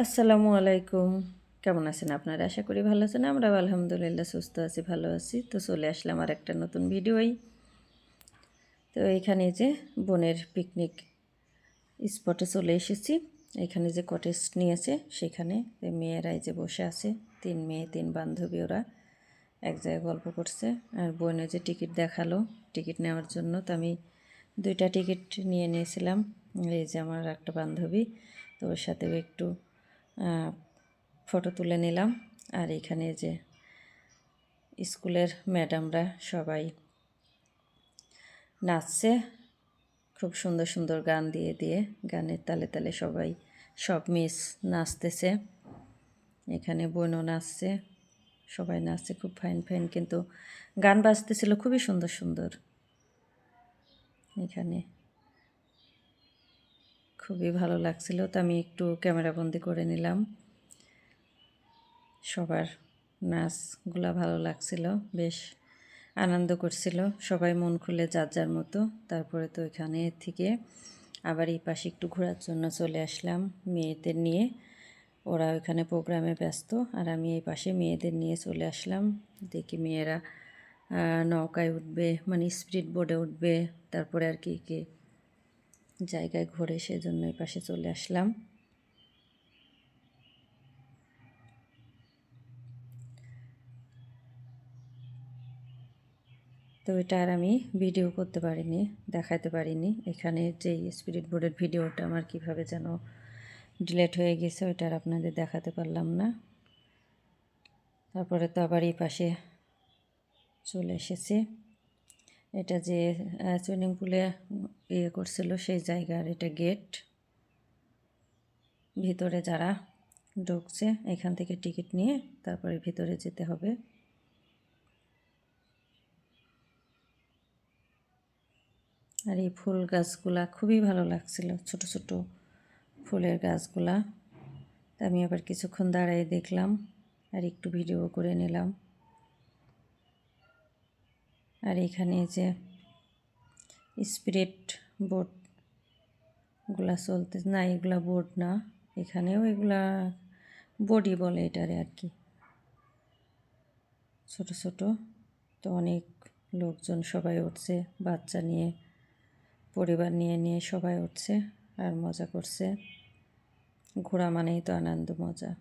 আসসালামু আলাইকুম। কেমন আছেন আপনারা? আশা করি ভালো আছেন। আমরা আলহামদুলিল্লাহ সুস্থ আছি, ভালো আছি। তো চলে আসলাম আর একটা নতুন ভিডিওই। তো এখানে যে বোনের পিকনিক স্পটে চলে এসেছি। এখানে যে কটেজ নিয়েছে সেখানে মেয়েরাই যে বসে আছে, তিন মেয়ে, তিন বান্ধবী ওরা এক জায়গায় গল্প করছে। আর বোনে যে টিকিট দেখাল টিকিট নেওয়ার জন্য তো আমি দুইটা টিকিট নিয়ে নিয়েছিলাম। এই যে আমার একটা বান্ধবী, তো ওর সাথেও একটু ফটো তুলে নিলাম। আর এখানে যে স্কুলের ম্যাডামরা সবাই নাচছে, খুব সুন্দর সুন্দর গান দিয়ে দিয়ে, গানের তালে তালে সবাই, সব মিস নাচতেছে। এখানে বোনও নাচছে, সবাই নাচছে খুব ফাইন ফাইন, কিন্তু গান বাজতেছিল খুবই সুন্দর সুন্দর। এখানে খুবই ভালো লাগছিল। তো আমি একটু ক্যামেরাবন্দি করে নিলাম। সবার নাচগুলা ভালো লাগছিল, বেশ আনন্দ করছিল। সবাই মন খুলে যার যার মতো। তারপরে তো এখানে থেকে আবার এই পাশে একটু ঘোরার জন্য চলে আসলাম মেয়েদের নিয়ে। ওরা ওইখানে প্রোগ্রামে ব্যস্ত, আর আমি এই পাশে মেয়েদের নিয়ে চলে আসলাম। দেখি মেয়েরা নৌকায় উঠবে মানে স্পিড বোর্ডে উঠবে, তারপরে আর কি কি জায়গায় ঘুরে সেজন্য এই পাশে চলে আসলাম। তো এটা আর আমি ভিডিও করতে পারিনি দেখাতে পারিনি। এখানে যে স্পিরিট বোর্ডের ভিডিওটা আমার কীভাবে যেন ডিলেট হয়ে গেছে, ওইটা আর আপনাদের দেখাতে পারলাম না। তারপরে তো আবার এই পাশে চলে এসেছি। এটা যে সুইমিং পুলে ইয়ে করছিল সেই জায়গার এটা গেট ভিতরে যারা ঢুকছে, এখান থেকে টিকিট নিয়ে তারপরে ভিতরে যেতে হবে। আর এই ফুল গাছগুলা খুবই ভালো লাগছিল, ছোট ছোট ফুলের গাছগুলা। আমি আবার কিছুক্ষণ দাঁড়াই দেখলাম আর একটু ভিডিও করে নিলাম। আর এখানে যে স্পিরিট বোর্ডগুলা চলতে, না, এগুলা বোর্ড না, এখানেও এগুলা বডি বলে এটারে আর কি। ছোট ছোট তো অনেক লোকজন সবাই উঠছে, বাচ্চা নিয়ে, পরিবার নিয়ে নিয়ে সবাই উঠছে আর মজা করছে। ঘোরা মানেই তো আনন্দ, মজা।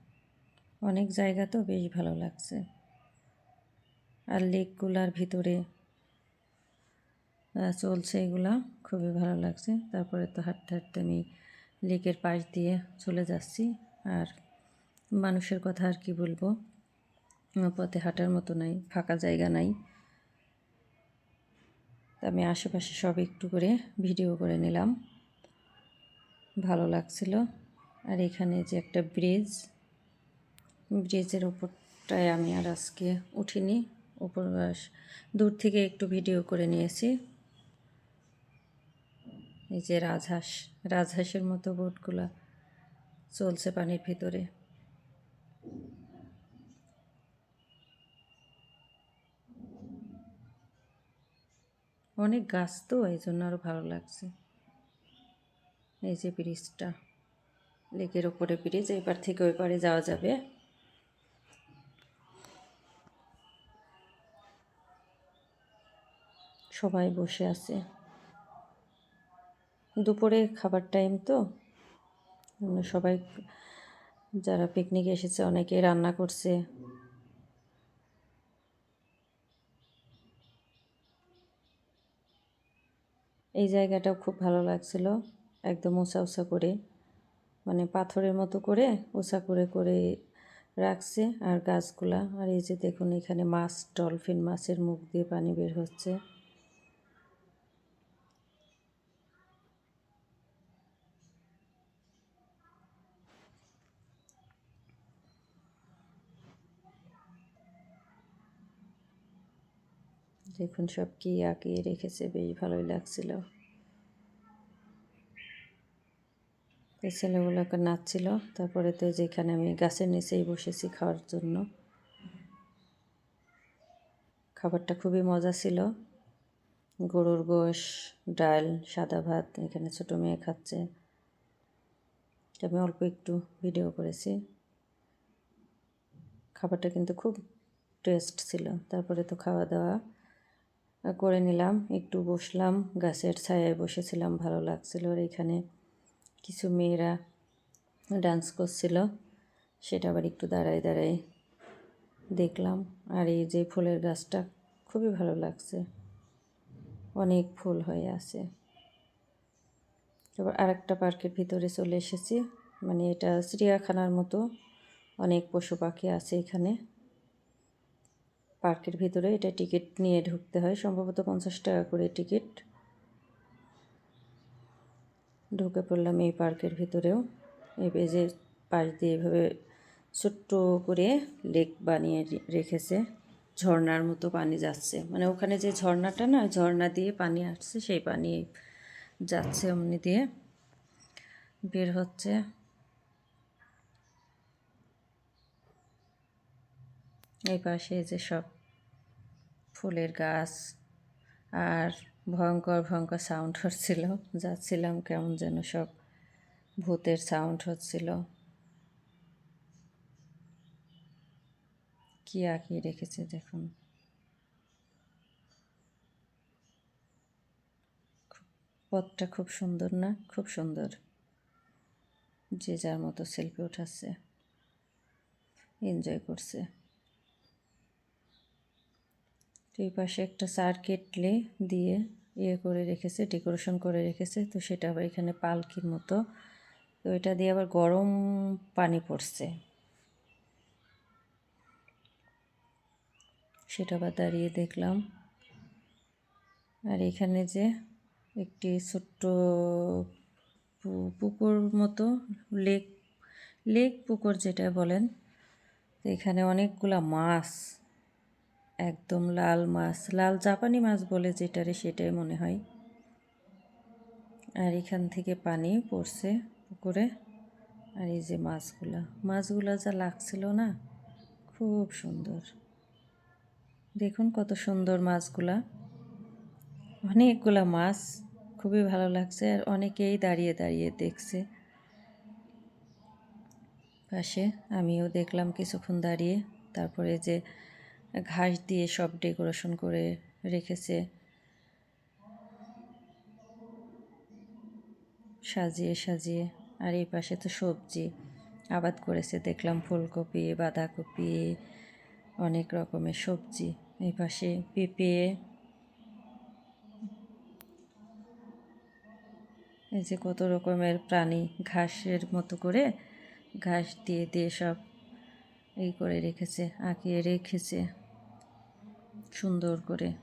অনেক জায়গা তো বেশ ভালো লাগছে। আর লেকগুলার ভিতরে চলছে এগুলা। খুবই ভালো লাগছে। তারপরে তো হাঁটতে হাঁটতে আমি লেকের পাশ দিয়ে চলে যাচ্ছি। আর মানুষের কথা আর কি বলব? পথে হাঁটার মতো নাই, ফাঁকা জায়গা নাই। আমি আশেপাশে সব একটু করে ভিডিও করে নিলাম। ভালো লাগছিল। আর এখানে যে একটা ব্রিজ, ব্রিজের ওপরটায় আমি আর আজকে উঠিনি। উপর দূর থেকে একটু ভিডিও করে নিয়েছি। এই যে রাজহাঁস, রাজহাঁসের মতো বোটগুলা চলছে পানির ভিতরে। অনেক গাছ তো, এই জন্য আরও ভালো লাগছে। এই যে ব্রিজটা, লেকের ওপরে ব্রিজ, এবার থেকে ওই পারে যাওয়া যাবে। সবাই বসে আছে। দুপুরে খাবার টাইম তো। সবাই যারা পিকনিকে এসেছে অনেকে রান্না করছে। এই জায়গাটাও খুব ভালো লাগছিল, একদম উঁচা উঁচা করে। মানে পাথরের মতো করে উঁচা করে করে রাখছে আর গাছগুলা। আর এই যে দেখুন এখানে মাছ ডলফিন মাছের মুখ দিয়ে পানি বের হচ্ছে। দেখুন, সব কি আঁকিয়ে রেখেছে, বেশ ভালোই লাগছিল। এই ছেলেগুলোকে নাচছিল, তারপরে তো যেখানে আমি গাছের নিচেই বসেছি খাওয়ার জন্য। খাবারটা খুবই মজা ছিল। গরুর গোশ, ডাল, সাদা ভাত, এখানে ছোটো মেয়ে খাচ্ছে। আমি অল্প একটু ভিডিও করেছি। খাবারটা কিন্তু খুব টেস্ট ছিল, তারপরে তো খাওয়া দাওয়া। করে নিলাম, একটু বসলাম, গাছের ছায়ায় বসেছিলাম, ভালো লাগছিল। আর এখানে কিছু মেয়েরা ডান্স করছিল, সেটা আবার একটু দাঁড়ায় দাঁড়ায় দেখলাম। আর এই যে ফুলের গাছটা, খুবই ভালো লাগছে। অনেক ফুল হয়ে আছে। এবার আরেকটা পার্কের ভিতরে চলে এসেছি। মানে এটা চিড়িয়াখানার মতো, অনেক পশু পাখি আছে এখানে। পার্কের ভিতরে এটা টিকিট নিয়ে ঢুকতে হয়। সম্ভবত পঞ্চাশ টাকা করে টিকিট। ঢুকে পড়লাম এই পার্কের ভিতরেও। এই যে পাশ দিয়ে এভাবে ছোট্ট করে লেক বানিয়ে রেখেছে। ঝর্নার মতো পানি যাচ্ছে। মানে ওখানে যে ঝর্ণাটা না, ঝর্ণা দিয়ে পানি আসছে, সেই পানি যাচ্ছে অমনি দিয়ে। বের হচ্ছে। এই পাশে যে সব ফুলের গাছ আর ভয়ঙ্কর ভয়ঙ্কর সাউন্ড হচ্ছিল। যাচ্ছিলাম কেমন যেন সব ভূতের সাউন্ড হচ্ছিল। কি আঁকিয়ে রেখেছে দেখুন। পথটা খুব সুন্দর না? খুব সুন্দর। যে যার মতো সেলফি উঠাচ্ছে। এনজয় করছে। তো এই পাশে একটা সার্কিটলি দিয়ে ইয়ে করে রেখেছে ডেকোরেশন করে রেখেছে। তো সেটা আবার এখানে পালকির মতো। তো এটা দিয়ে আবার গরম পানি পড়ছে। সেটা আবার দাঁড়িয়ে দেখলাম। আর এখানে যে একটি ছোট্ট পুকুর মতো লেক লেক পুকুর যেটা বলেন এখানে অনেকগুলা মাছ একদম লাল মাছ, লাল জাপানি মাছ বলে যেটারে সেটাই মনে হয়। আর এখান থেকে পানি পড়ছে পুকুরে। আর এই যে মাছগুলা মাছগুলা যা লাগছিল না, খুব সুন্দর। দেখুন কত সুন্দর মাছগুলা। অনেকগুলা মাছ, খুবই ভালো লাগছে। আর অনেকেই দাঁড়িয়ে দাঁড়িয়ে দেখছে। পাশে আমিও দেখলাম কিছুক্ষণ দাঁড়িয়ে। তারপরে যে ঘাস দিয়ে সব ডেকোরেশন করে রেখেছে। সাজিয়ে সাজিয়ে। আর এই পাশে তো সবজি আবাদ করেছে। দেখলাম ফুলকপি, বাঁধাকপি, অনেক রকমের সবজি। এই পাশে পেঁপে। এই যে কত রকমের প্রাণী ঘাসের মতো করে ঘাস দিয়ে দিয়ে সব এই করে রেখেছে, আঁকিয়ে রেখেছে। সুন্দর করে।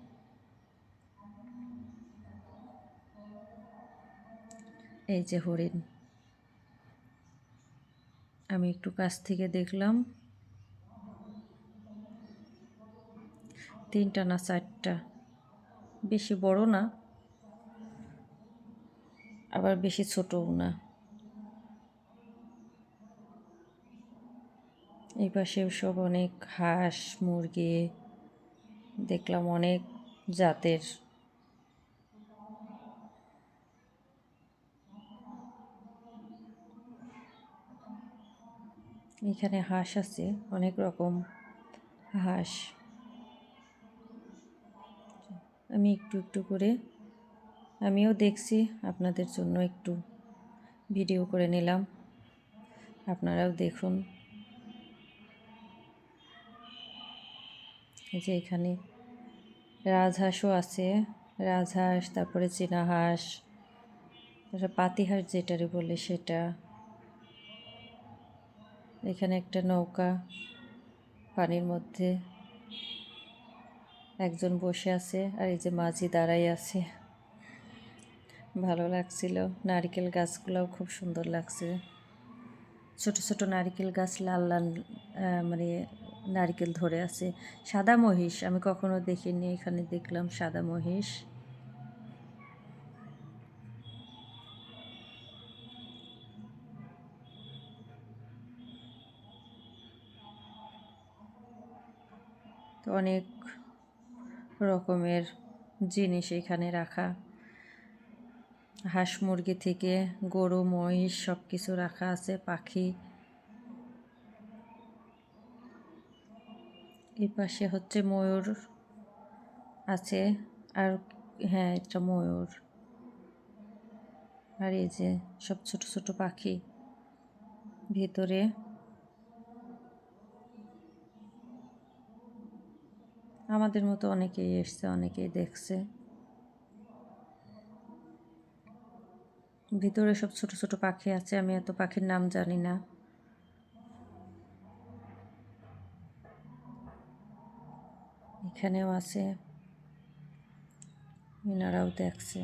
এই যে হরিণ। আমি একটু কাছ থেকে দেখলাম। তিনটা না চারটা? বেশি বড় না। আবার বেশি ছোটও না। এই পাশেও সব অনেক হাঁস, মুরগি দেখলাম অনেক জাতের। এখানে হাঁস আছে, অনেক রকম হাঁস। আমি একটু একটু করে, আমিও দেখছি, আপনাদের জন্য একটু ভিডিও করে নিলাম। আপনারাও দেখুন। যে এখানে রাজহাঁসও আছে। রাজহাঁস, তারপরে চীনা হাঁস পাতিহাঁস যেটারে বলে সেটা। এখানে একটা নৌকা পানির মধ্যে একজন বসে আছে আর এই যে মাঝি দাঁড়াই আছে। ভালো লাগছিল। নারিকেল গাছগুলোও খুব সুন্দর লাগছে। ছোট ছোট নারিকেল গাছ লাল লাল মানে নারিকেল ধরে আছে। সাদা মহিষ, আমি কখনো দেখিনি, এখানে দেখলাম সাদা মহিষ। অনেক রকমের জিনিস এখানে রাখা। হাঁস মুরগি থেকে গরু, মহিষ সব কিছু রাখা আছে, পাখি। এই পাশে হচ্ছে ময়ূর আছে আর হ্যাঁ এটা ময়ূর। আর এই যে সব ছোট ছোট পাখি ভিতরে। আমাদের মতো অনেকেই এসছে, অনেকেই দেখছে। ভিতরে সব ছোট ছোট পাখি আছে, আমি এত পাখির নাম জানি না। এখানেও আছে। এনারাও দেখছে।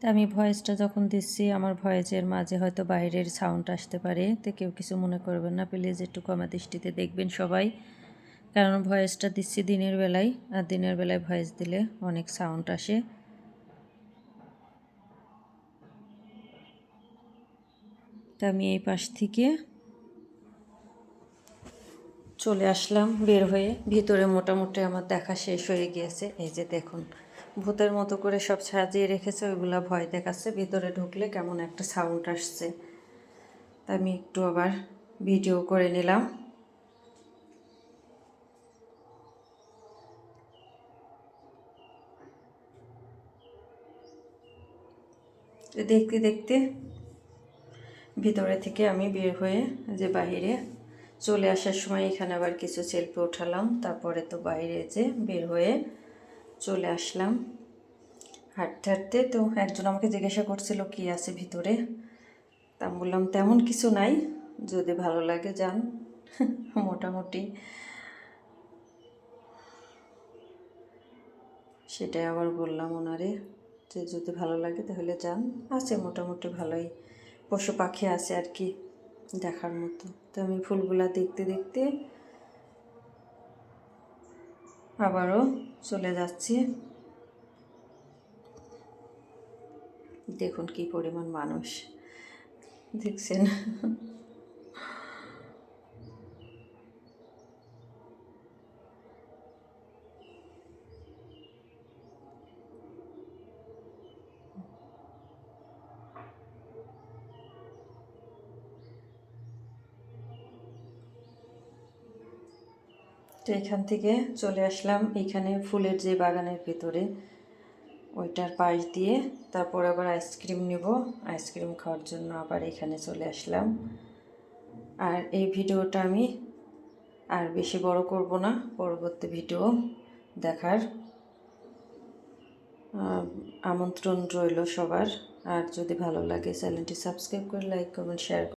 তা আমি ভয়েসটা যখন দিচ্ছি, আমার ভয়েসের মাঝে হয়তো বাইরের সাউন্ড আসতে পারে, তো কেউ কিছু মনে করবেন না। প্লিজ একটু কমা দৃষ্টিতে দেখবেন সবাই। কারণ ভয়েসটা দিচ্ছি দিনের বেলায়, আর দিনের বেলায় ভয়েস দিলে অনেক সাউন্ড আসে। তা আমি এই পাশ থেকে চলে আসলাম বের হয়ে। ভিতরে মোটামুটি আমার দেখা শেষ হয়ে গিয়েছে। এই যে দেখুন, ভূতের মতো করে সব সাজিয়ে রেখেছে, ওইগুলো ভয় দেখাচ্ছে। ভিতরে ঢুকলে কেমন একটা সাউন্ড আসছে। তা আমি একটু আবার ভিডিও করে নিলাম। দেখতে দেখতে ভিতরে থেকে আমি বের হয়ে যে বাইরে চলে আসার সময় এখানে আবার কিছু সেলফি উঠালাম। তারপরে তো বাইরে যে বের হয়ে চলে আসলাম। হাঁটতে হাঁটতে তো একজন আমাকে জিজ্ঞাসা করছিল, কি আছে ভিতরে? তা বললাম, তেমন কিছু নাই। যদি ভালো লাগে যান। মোটামুটি। সেটাই আবার বললাম ওনারে যে, যদি ভালো লাগে তাহলে যান। আছে মোটামুটি ভালোই। পশু পাখি আছে আর কি দেখার মতো। তো আমি ফুলগুলা দেখতে দেখতে আবারও চলে যাচ্ছি। দেখুন কি পরিমাণ মানুষ। দেখছেন? তো এখান থেকে চলে আসলাম এখানে ফুলের যে বাগানের ভিতরে। ওইটার পাশ দিয়ে তারপর আবার আইসক্রিম নেব। আইসক্রিম খাওয়ার জন্য আবার এখানে চলে আসলাম। আর এই ভিডিওটা আমি আর বেশি বড় করব না, পরবর্তী ভিডিও দেখার আমন্ত্রণ রইল সবার। আর যদি ভালো লাগে চ্যানেলটি সাবস্ক্রাইব করে, লাইক, কমেন্ট শেয়ার